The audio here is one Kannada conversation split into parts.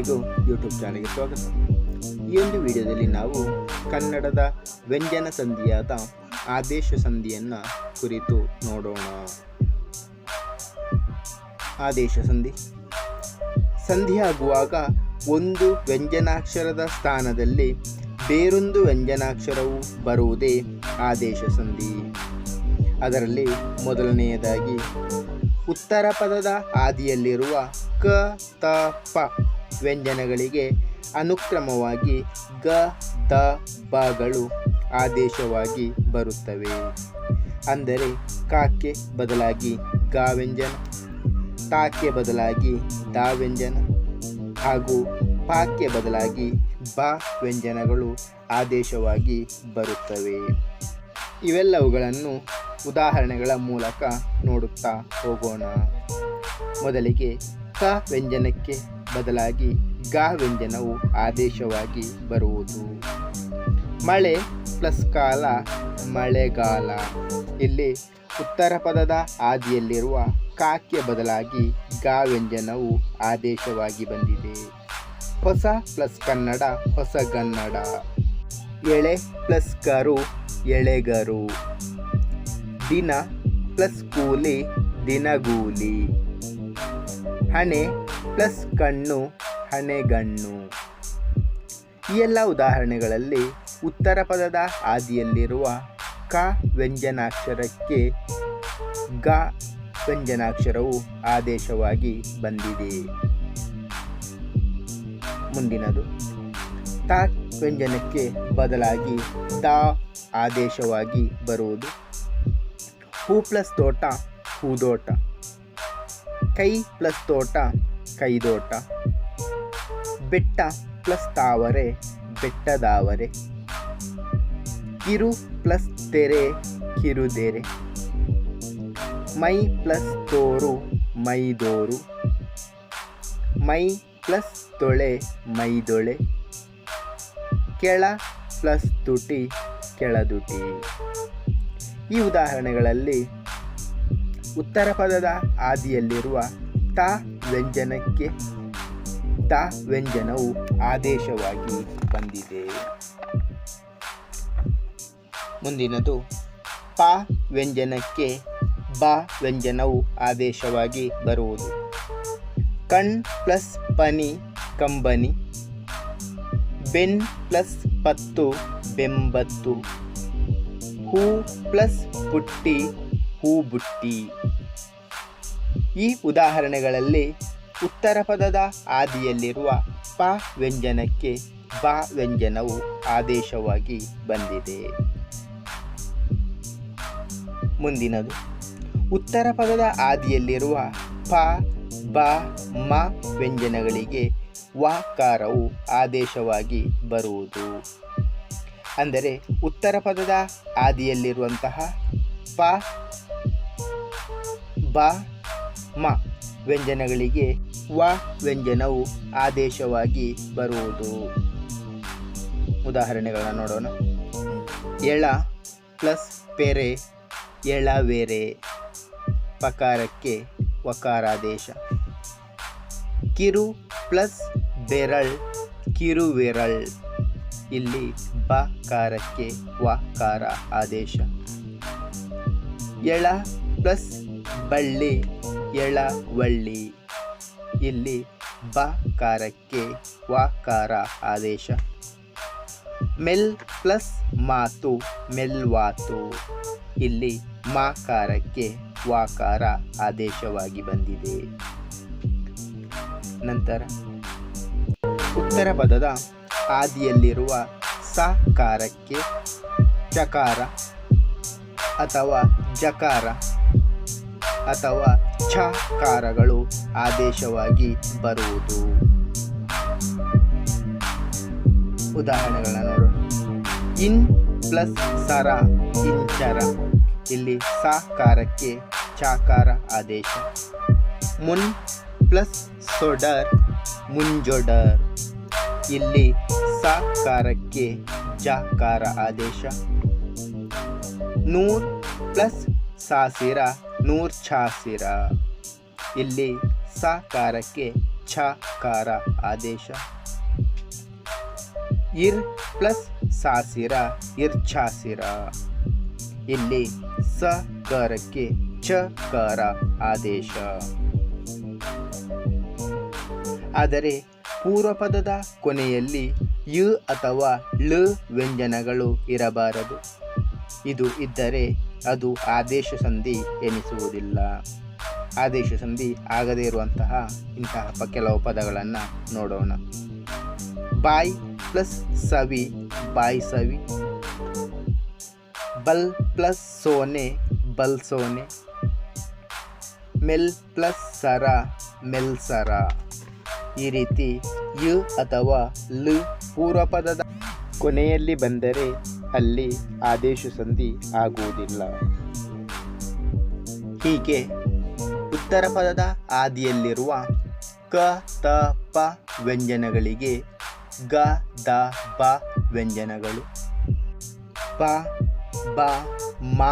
ಎಲ್ರಿಗೂ ಯೂಟ್ಯೂಬ್ ಚಾನಲ್ಗೆ ಸ್ವಾಗತ. ಈ ಒಂದು ವಿಡಿಯೋದಲ್ಲಿ ನಾವು ಕನ್ನಡದ ವ್ಯಂಜನ ಸಂಧಿಯಾದ ಆದೇಶ ಸಂಧಿಯನ್ನು ಕುರಿತು ನೋಡೋಣ. ಆದೇಶ ಸಂಧಿ. ಸಂಧಿಯಾಗುವಾಗ ಒಂದು ವ್ಯಂಜನಾಕ್ಷರದ ಸ್ಥಾನದಲ್ಲಿ ಬೇರೊಂದು ವ್ಯಂಜನಾಕ್ಷರವು ಬರುವುದೇ ಆದೇಶ ಸಂಧಿ. ಅದರಲ್ಲಿ ಮೊದಲನೆಯದಾಗಿ ಉತ್ತರ ಪದದ ಆದಿಯಲ್ಲಿರುವ ಕ, ತ, ಪ ವ್ಯಂಜನಗಳಿಗೆ ಅನುಕ್ರಮವಾಗಿ ಗ, ದ ಬಗಳು ಆದೇಶವಾಗಿ ಬರುತ್ತವೆ. ಅಂದರೆ ಕಾಕ್ಕೆ ಬದಲಾಗಿ ಗ ವ್ಯಂಜನ, ತಾಕ್ಕೆ ಬದಲಾಗಿ ದ ವ್ಯಂಜನ ಹಾಗೂ ಪಾಕ್ಕೆ ಬದಲಾಗಿ ಬ ವ್ಯಂಜನಗಳು ಆದೇಶವಾಗಿ ಬರುತ್ತವೆ. ಇವೆಲ್ಲವುಗಳನ್ನು ಉದಾಹರಣೆಗಳ ಮೂಲಕ ನೋಡುತ್ತಾ ಹೋಗೋಣ. ಮೊದಲಿಗೆ ಕ ವ್ಯಂಜನಕ್ಕೆ ಬದಲಾಗಿ ಗ ವ್ಯಂಜನವು ಆದೇಶವಾಗಿ ಬರುವುದು. ಮಳೆ ಪ್ಲಸ್ ಕಾಲ, ಮಳೆಗಾಲ. ಇಲ್ಲಿ ಉತ್ತರ ಪದದ ಆದಿಯಲ್ಲಿರುವ ಕಾಕ್ಯ ಬದಲಾಗಿ ಗಾ ವ್ಯಂಜನವು ಆದೇಶವಾಗಿ ಬಂದಿದೆ. ಹೊಸ ಪ್ಲಸ್ ಕನ್ನಡ ಹೊಸಗನ್ನಡ ಎಳೆ ಪ್ಲಸ್ ಕರು, ಎಳೆಗರು. ದಿನ ಪ್ಲಸ್ ಕೂಲಿ, ದಿನಗೂಲಿ. ಹಣೆ ಪ್ಲಸ್ ಕಣ್ಣು ಹಣೆಗಣ್ಣು ಈ ಎಲ್ಲ ಉದಾಹರಣೆಗಳಲ್ಲಿ ಉತ್ತರ ಪದದ ಆದಿಯಲ್ಲಿರುವ ಕ ವ್ಯಂಜನಾಕ್ಷರಕ್ಕೆ ಗ ವ್ಯಂಜನಾಕ್ಷರವು ಆದೇಶವಾಗಿ ಬಂದಿದೆ. ಮುಂದಿನದು. ತ ವ್ಯಂಜನಕ್ಕೆ ಬದಲಾಗಿ ದ ಆದೇಶವಾಗಿ ಬರುವುದು. ಹೂ ಪ್ಲಸ್ ತೋಟ, ಹೂದೋಟ. ಕೈ ಪ್ಲಸ್ ತೋಟ ಕೈದೋಟ. ಬೆಟ್ಟ ಪ್ಲಸ್ ತಾವರೆ, ಬೆಟ್ಟದಾವರೆ. ಕಿರು ಪ್ಲಸ್ ತೆರೆ ಕಿರುದೆರೆ ಮೈ ಪ್ಲಸ್ ತೋರು ಮೈದೋರು ಮೈ ಪ್ಲಸ್ ತೊಳೆ ಮೈದೊಳೆ ಕೆಳ ಪ್ಲಸ್ ತುಟಿ ಕೆಳದುಟಿ ಈ ಉದಾಹರಣೆಗಳಲ್ಲಿ ಉತ್ತರ ಪದದ ಆದಿಯಲ್ಲಿರುವ ತ ವ್ಯಂಜನಕ್ಕೆ, ತ ವ್ಯಂಜನವು ಆದೇಶವಾಗಿ ಬಂದಿದೆ. ಮುಂದಿನದು, ಪ ವ್ಯಂಜನಕ್ಕೆ, ಬ ವ್ಯಂಜನವು ಆದೇಶವಾಗಿ ಬರುವುದು. ಕಣ್ ಪ್ಲಸ್ ಪನಿ, ಕಂಬನಿ. ಬೆನ್ ಪ್ಲಸ್ ಪತ್ತು, ಬೆಂಬತ್ತು. ಹೂ ಪ್ಲಸ್ ಬುಟ್ಟಿ ಹೂ ಬುಟ್ಟಿ. ಈ ಉದಾಹರಣೆಗಳಲ್ಲಿ ಉತ್ತರ ಪದದ ಆದಿಯಲ್ಲಿರುವ ಪ ವ್ಯಂಜನಕ್ಕೆ ಬ ವ್ಯಂಜನವು ಆದೇಶವಾಗಿ ಬಂದಿದೆ. ಮುಂದಿನದು. ಉತ್ತರ ಪದದ ಆದಿಯಲ್ಲಿರುವ ಪ, ಬ, ಮ ವ್ಯಂಜನಗಳಿಗೆ ವಾಕಾರವು ಆದೇಶವಾಗಿ ಬರುವುದು. ಅಂದರೆ ಉತ್ತರ ಪದದ ಆದಿಯಲ್ಲಿರುವಂತಹ ಪ, ಬ ಮ ವ್ಯಂಜನಗಳಿಗೆ ವ ವ್ಯಂಜನವು ಆದೇಶವಾಗಿ ಬರುವುದು. ಉದಾಹರಣೆಗಳನ್ನು ನೋಡೋಣ. ಎಳ ಪ್ಲಸ್ ಪೆರೆ ಎಳವೆರೆ ಪಕಾರಕ್ಕೆ ವಕಾರಾದೇಶ. ಕಿರು ಪ್ಲಸ್ ಬೆರಳ್ ಕಿರುವೆರಳ್ ಇಲ್ಲಿ ಬಕಾರಕ್ಕೆ ವಕಾರ ಆದೇಶ. ಎಳ ಪ್ಲಸ್ ಬಳ್ಳಿ ಎಳವಳ್ಳಿ ಇಲ್ಲಿ ಬಕಾರಕ್ಕೆ ವಾಕಾರ ಆದೇಶ. ಮೆಲ್ ಪ್ಲಸ್ ಮಾತು ಮೆಲ್ವಾತು. ಇಲ್ಲಿ ಮಾಕಾರಕ್ಕೆ ವಾಕಾರ ಆದೇಶವಾಗಿ ಬಂದಿದೆ. ನಂತರ ಉತ್ತರ ಪದದ ಆದಿಯಲ್ಲಿರುವ ಸಾಕಾರಕ್ಕೆ ಚಕಾರ ಅಥವಾ ಜಕಾರ ಅಥವಾ ಛಕಾರಗಳು ಆದೇಶವಾಗಿ ಬರುವುದು. ಉದಾಹರಣೆಗಳನ್ನ ನೋಡೋಣ ಇನ್ ಪ್ಲಸ್ ಸರ ಇಂಚರ ಇಲ್ಲಿ ಸಾಕಾರಕ್ಕೆ ಚಾಕಾರ ಆದೇಶ. ಮುನ್ ಪ್ಲಸ್ ಸೊಡರ್, ಮುಂಜೊಡರ್. ಇಲ್ಲಿ ಸಾಕಾರಕ್ಕೆ ಜಾಕಾರ ಆದೇಶ. ನೂರ್ ಪ್ಲಸ್ ಸಾಸಿರ ನೂರ್ ಛಾಸಿರ ಇಲ್ಲಿ ಸಾಕಾರಕ್ಕೆ ಛಕಾರ ಆದೇಶ. ಇರ್ ಪ್ಲಸ್ ಸಾಸಿರ ಇರ್ಛಾಸಿರ ಇಲ್ಲಿ ಸಕಾರಕ್ಕೆ ಚಕಾರ ಆದೇಶ. ಆದರೆ ಪೂರ್ವಪದದ ಕೊನೆಯಲ್ಲಿ ಯು ಅಥವಾ ಳ ವ್ಯಂಜನಗಳು ಇರಬಾರದು. ಇದು ಇದ್ದರೆ ಅದು ಆದೇಶ ಸಂಧಿ ಎನಿಸುವುದಿಲ್ಲ. ಆದೇಶ ಸಂಧಿ ಆಗದೇ ಇರುವಂತಹ ಇಂತಹ ಕೆಲವು ಪದಗಳನ್ನು ನೋಡೋಣ. ಬಾಯ್ ಪ್ಲಸ್ ಸವಿ, ಬಾಯ್ ಸವಿ. ಬಲ್ ಪ್ಲಸ್ ಸೋನೆ, ಬಲ್ ಸೋನೆ. ಮೆಲ್ ಪ್ಲಸ್ ಸರ, ಮೆಲ್ ಸರ. ಈ ರೀತಿ ಯು ಅಥವಾ ಲ್ ಪೂರ್ವಪದದ ಕೊನೆಯಲ್ಲಿ ಬಂದರೆ ಅಲ್ಲಿ ಆದೇಶ ಸಂಧಿ ಆಗುವುದಿಲ್ಲ. ಹೀಗೆ ಉತ್ತರ ಪದದ ಆದಿಯಲ್ಲಿರುವ ಕ, ತ, ಪ ವ್ಯಂಜನಗಳಿಗೆ ಗ, ದ, ಬ ವ್ಯಂಜನಗಳು, ಪ, ಬ, ಮ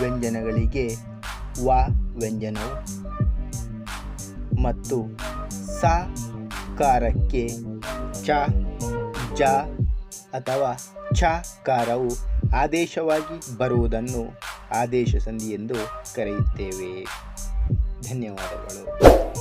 ವ್ಯಂಜನಗಳಿಗೆ ವ ವ್ಯಂಜನವು ಮತ್ತು ಸ, ಕಾರಕ್ಕೆ ಚ, ಜ ಅಥವಾ ಛ ಆದೇಶವಾಗಿ ಬರುವುದನ್ನು ಆದೇಶ ಸಂಧಿ ಎಂದು ಕರೆಯುತ್ತೇವೆ. ಧನ್ಯವಾದಗಳು.